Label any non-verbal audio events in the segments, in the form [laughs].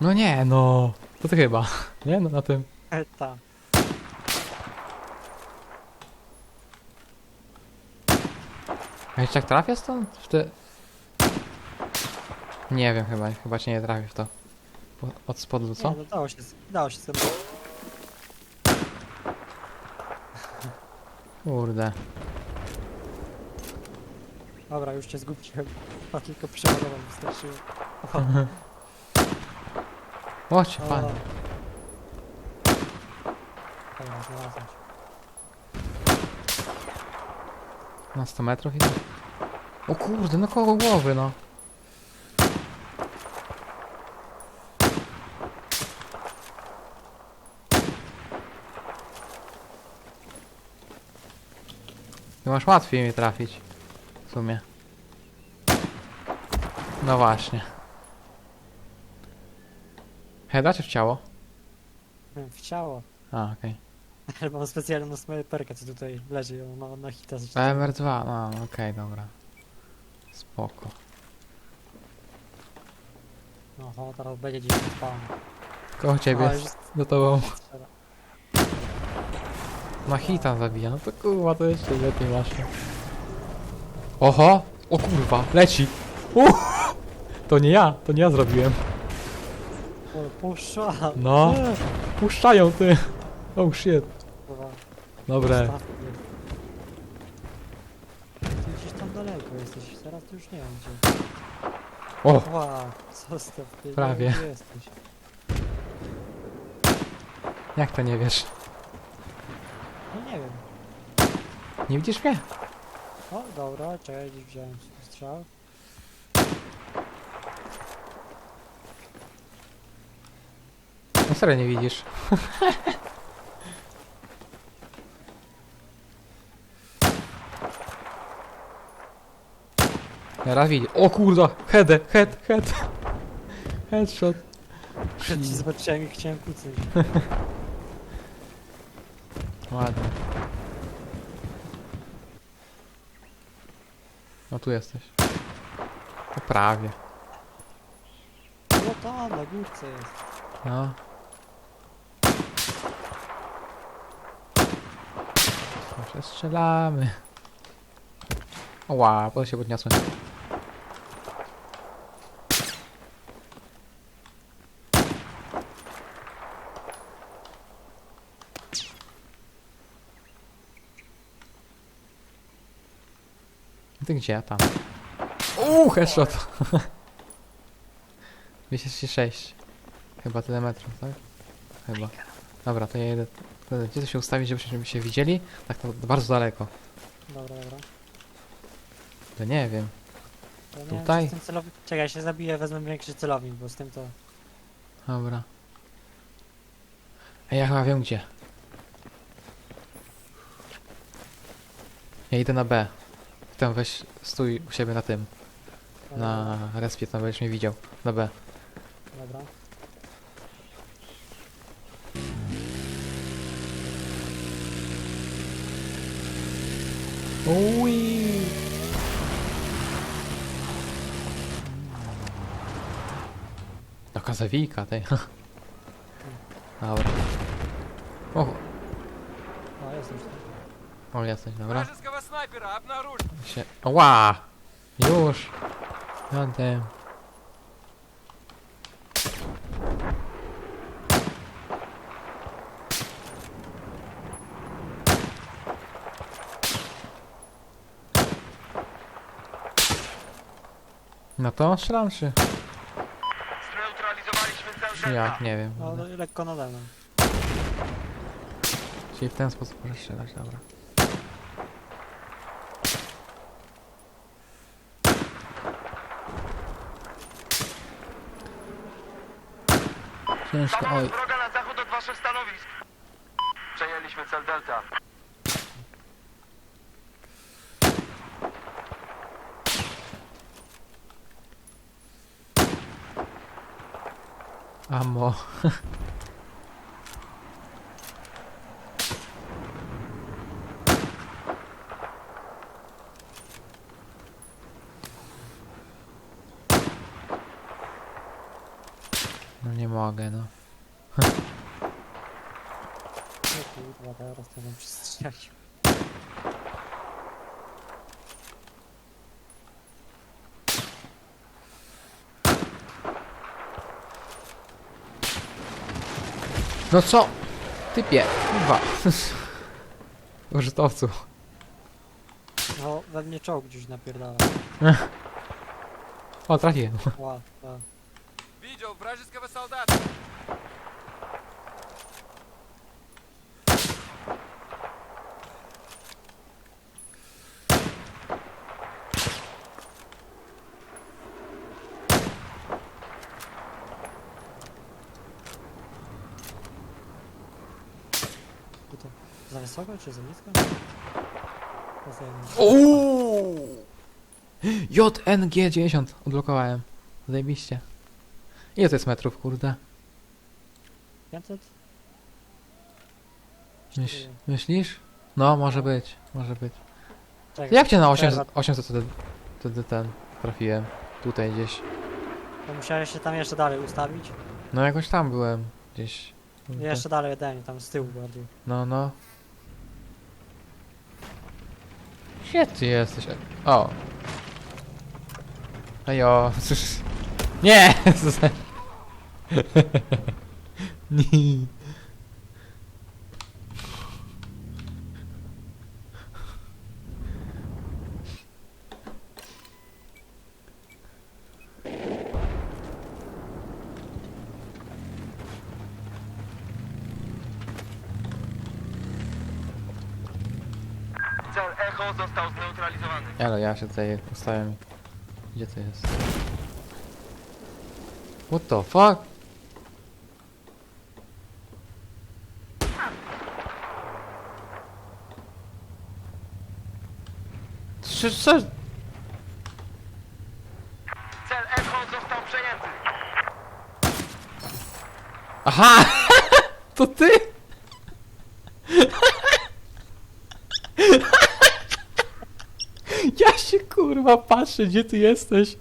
No nie, no. To ty chyba. Nie, no na tym. E, ta. A jeszcze jak trafię stąd? W te... Nie wiem chyba, chyba cię nie trafię w to. Po- Od spodu, co? Nie, no dało się, dało się sobie. Kurde. Dobra, już cię zgubiłem. [laughs] A tylko przeładować wystarczyło. O, [laughs] Chodź. Dobra, znalazłem cię. Na 100 metrów idę. O kurde, no koło głowy, no. Ty masz łatwiej mnie trafić. W sumie. No właśnie. Heda czy w ciało? W ciało. A, okej. Ale mam specjalną snajperkę, co tutaj leży. ją ma na hita. zresztą. MR2, no okej, dobra. Spoko. Oho, teraz będzie gdzieś spałem. Koło ciebie, A, już do tobą. strzela. Na hita zabija, no to kurwa, to jeszcze lepiej masz. Oho! O kurwa, leci! Uh! To nie ja, to nie ja zrobiłem. Puszcza! No. Nie, Puszczają ty! Oh shit. kurwa, Dobre. zostaw mnie. Ty gdzieś tam daleko jesteś, teraz to już nie wiem gdzie. O! Ła, zostaw mnie, nie Prawie. wiem, gdzie jesteś. Jak to nie wiesz? No nie wiem. Nie widzisz mnie? O, dobra, czekaj, gdzieś wziąłem strzał. No serio nie widzisz. Teraz widzi. O kurda! Head, head, head! Headshot. Przed ci zobaczyłem i chciałem kucnąć. [laughs] Ładnie. No tu jesteś. To prawie. No tam, na górce jest. No. Może strzelamy. Ła, bo się podniosłem. Ty gdzie? Tam. Uuu, headshot. [laughs] 206. Chyba tyle metrów, tak? Chyba. Dobra, to ja jedę. To Gdzie to się ustawić, żebyśmy się widzieli? Tak to bardzo daleko. Dobra, dobra. To nie wiem. Ja nie Tutaj? Wiem, czy z tym celowi... Czekaj, ja się zabiję, wezmę większy celownik, bo z tym to... Dobra. Ej, ja chyba wiem gdzie. Ja idę na B. Tam weź, stój u siebie na tym. Na respie, tam będziesz mnie widział. Na B. Dobra. Ui. Jaka zawika, tej. Dobra. O, O, jestem już. o jesteś, dobra. Вражеского снайпера обнаружен. Się... Ła! Już! Jadę. No to strzelam czy? Zneutralizowaliśmy cel jak? Nie wiem. No, no, lekko nade mną. Czyli w ten sposób możesz strzelać, dobra. Ciężko, Samolot oj. wroga na zachód od waszych stanowisk. Przejęliśmy cel Delta. ஆமாம் No co? Typie, kurwa. [laughs] Użytowcu. No, we mnie czołg gdzieś napierdala. O, trafiłem. Ła, ła. Видел вражеского солдата. Wysoko czy za nisko? To za jedno. Uuu. JNG 90 odblokowałem. Zajebiście. Ile to jest metrów, kurde? 500? Myśl, myślisz? No, może być, może być. Czekaj, Jak cię na 800, teraz 800 wtedy, wtedy ten trafiłem? Tutaj gdzieś. To musiałeś się tam jeszcze dalej ustawić. No jakoś tam byłem. Gdzieś. Jeszcze dalej ode mnie, tam z tyłu bardziej. No, no. Gdzie ty jesteś? O. Ejo. [laughs] Nie! [laughs] Nie. Cel Echo został zneutralizowany. Ale ja się tutaj ustawiam. Gdzie to jest? What the fuck? Co? co? Cel Echo został przejęty. Aha! To ty? Ja się kurwa patrzę, gdzie ty jesteś.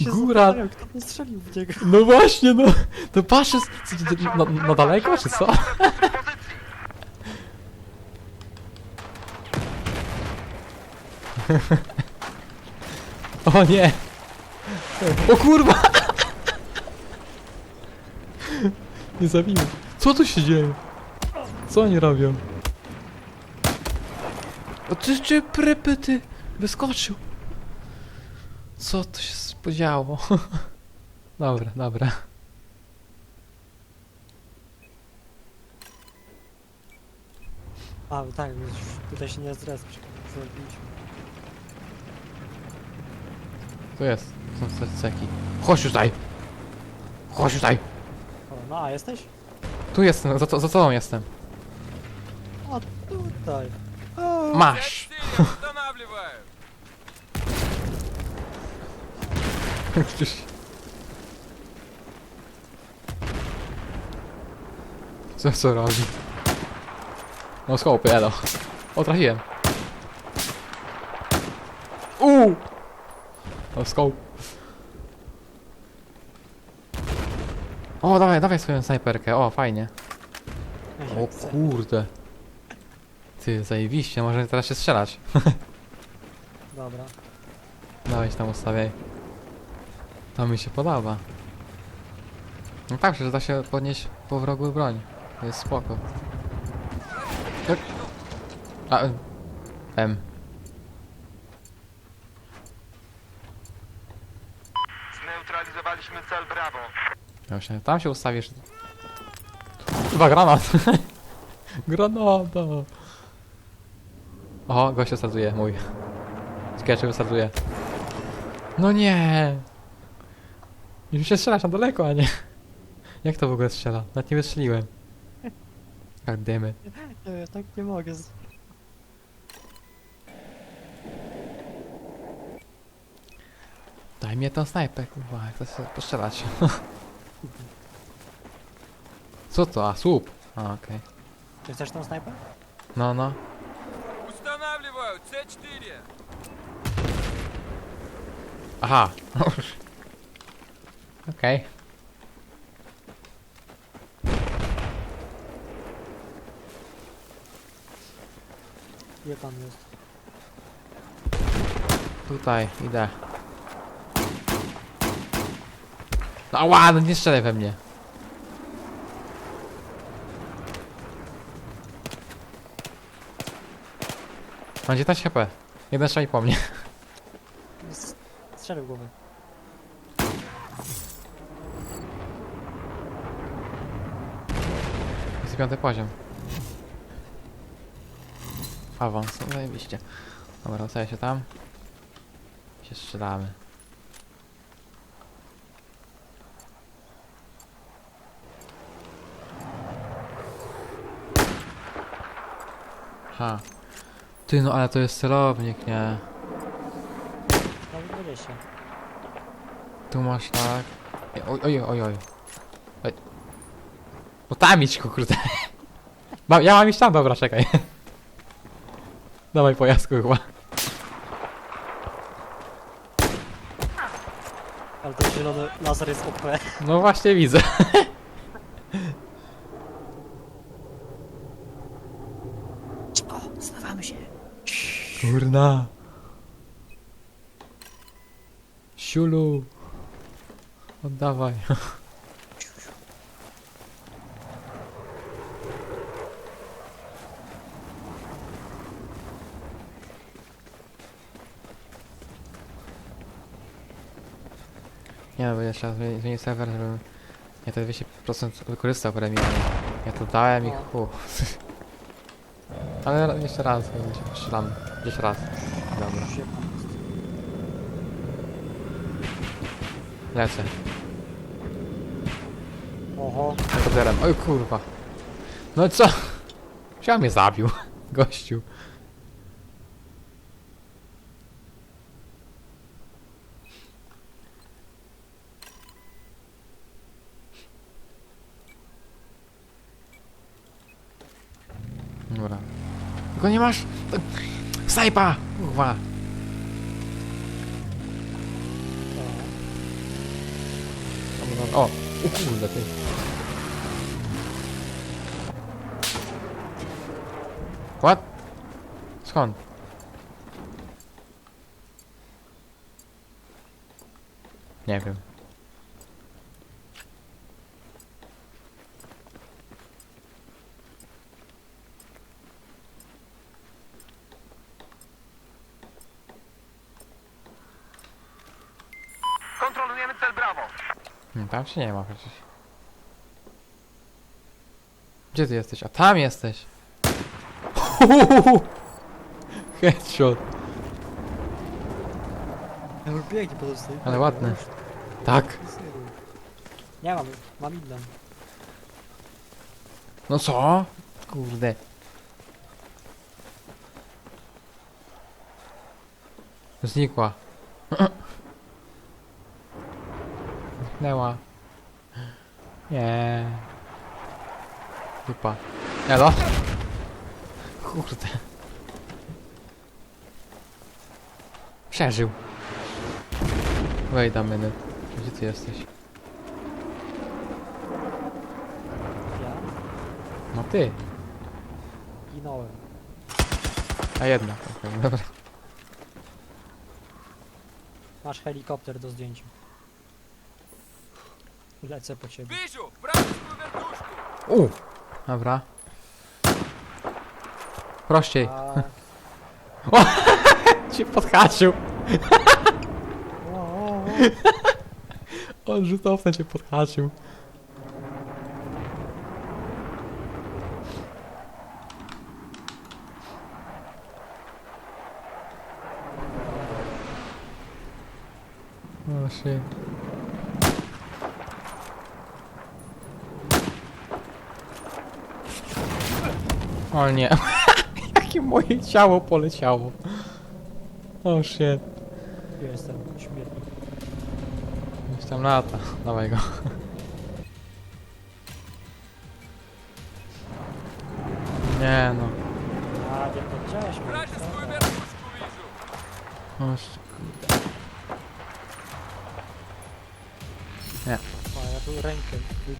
Góra. Kto postrzelił w niego? No właśnie, no. To patrzę, c- c- c- na, na daleko, czy co? O nie! O kurwa! Nie zabiłem. Co tu się dzieje? Co oni robią? O ty czy prypyty? Wyskoczył. Co to się podziało? [laughs] Dobra, dobra. A, tak, już tutaj się nie zres zrobiliśmy. Tu jest. Są serceki. Chodź tutaj! Chodź tutaj! O, no a jesteś? Tu jestem, za, to- za tobą jestem. O, tutaj. O, Masz! Цели [laughs] устанавливаю. Co, co robi? No skopy, elo. O, trafiłem. Uuu! O, skop. O, dawaj, dawaj swoją snajperkę, o, fajnie. O kurde. Ty, zajebiście, może teraz się strzelać. [laughs] Dobra. Dawaj się tam ustawiaj. To mi się podoba. No tak, że da się podnieść po wrogu broń. To jest spoko. Tak. A. M. Zneutralizowaliśmy cel Bravo. Ja myślałem, tam się ustawisz. Chyba granat. [laughs] Granata. O, gość startuje, mój. Ciekawe, wystartuje. No nie. Już się strzelasz na daleko, a nie. Jak to w ogóle strzela? Nawet nie wystrzeliłem. God damn it. Nie, ja tak nie mogę. z- Daj mnie tą snajpę, kurwa, jak to sobie postrzelać. [laughs] Co to? A, słup. A, okej. Ty chcesz tą snajpę? No, no. Устанавливаю С4. Aha. [laughs] Okej. Okay. Gdzie tam jest? Tutaj, idę. No ała, no nie strzelaj we mnie. Mam 19 HP. Jeden strzał po mnie. Strzelił głowę. Jest piąty poziom. Awans, no zajebiście. Dobra, ustaję się tam. Się strzelamy. Ha. Ty no ale to jest celownik, nie? Nawet 20. Tu masz tak. Oj, oj, oj. Oj. No tam idź, kurde. Mam, ja mam iść tam, dobra, czekaj. Dawaj pojazdku chyba. Ale ten zielony laser jest OP. No właśnie widzę. O, stawamy się. Kurna. Siulu. Oddawaj. Nie bo jeszcze raz zmienić serwer, żebym ja to 200% wykorzystał premium. Ja to dałem i No. hu. Ale jeszcze raz, będzie strzelamy. Jeszcze raz. Dobra. Lecę. Oho. Helikopterem. Oj kurwa. No co? Chciał mnie zabił. [laughs] Gościu. Dobra. Tylko nie masz... Snajpa! Kurwa. O. O! Kurde ty. What? Skąd? Nie wiem. Kontrolujemy cel Brawo. Nie, tam się nie ma przecież. Gdzie ty jesteś? A tam jesteś! [laughs] Headshot. Ja już biegnie po prostu. Ale ładny. Tak. Nie mam, mam inną. No co? Kurde. Znikła. [clears throat] Zniknęła. Nie. Dupa. Elo? Kurde. Przeżył. Wait a minute. Gdzie ty jesteś? Ja No ty. ginąłem. A jedna. Okej, dobra. Masz helikopter do zdjęcia. Lecę po ciebie. Prawie swój wertuszku. U! Dobra. Prościej. A, [laughs] [laughs] Cię podhaczył. o, o, o. [laughs] On rzutowny cię podhaczył. O shit. O nie. [laughs] Jakie moje ciało poleciało. O shit. Jestem śmietnik. Gdzieś tam lata. Dawaj go. Nie no. A, nie swój Dobra. wertuszku, Wisiu. O, sz- A, ja tu rękę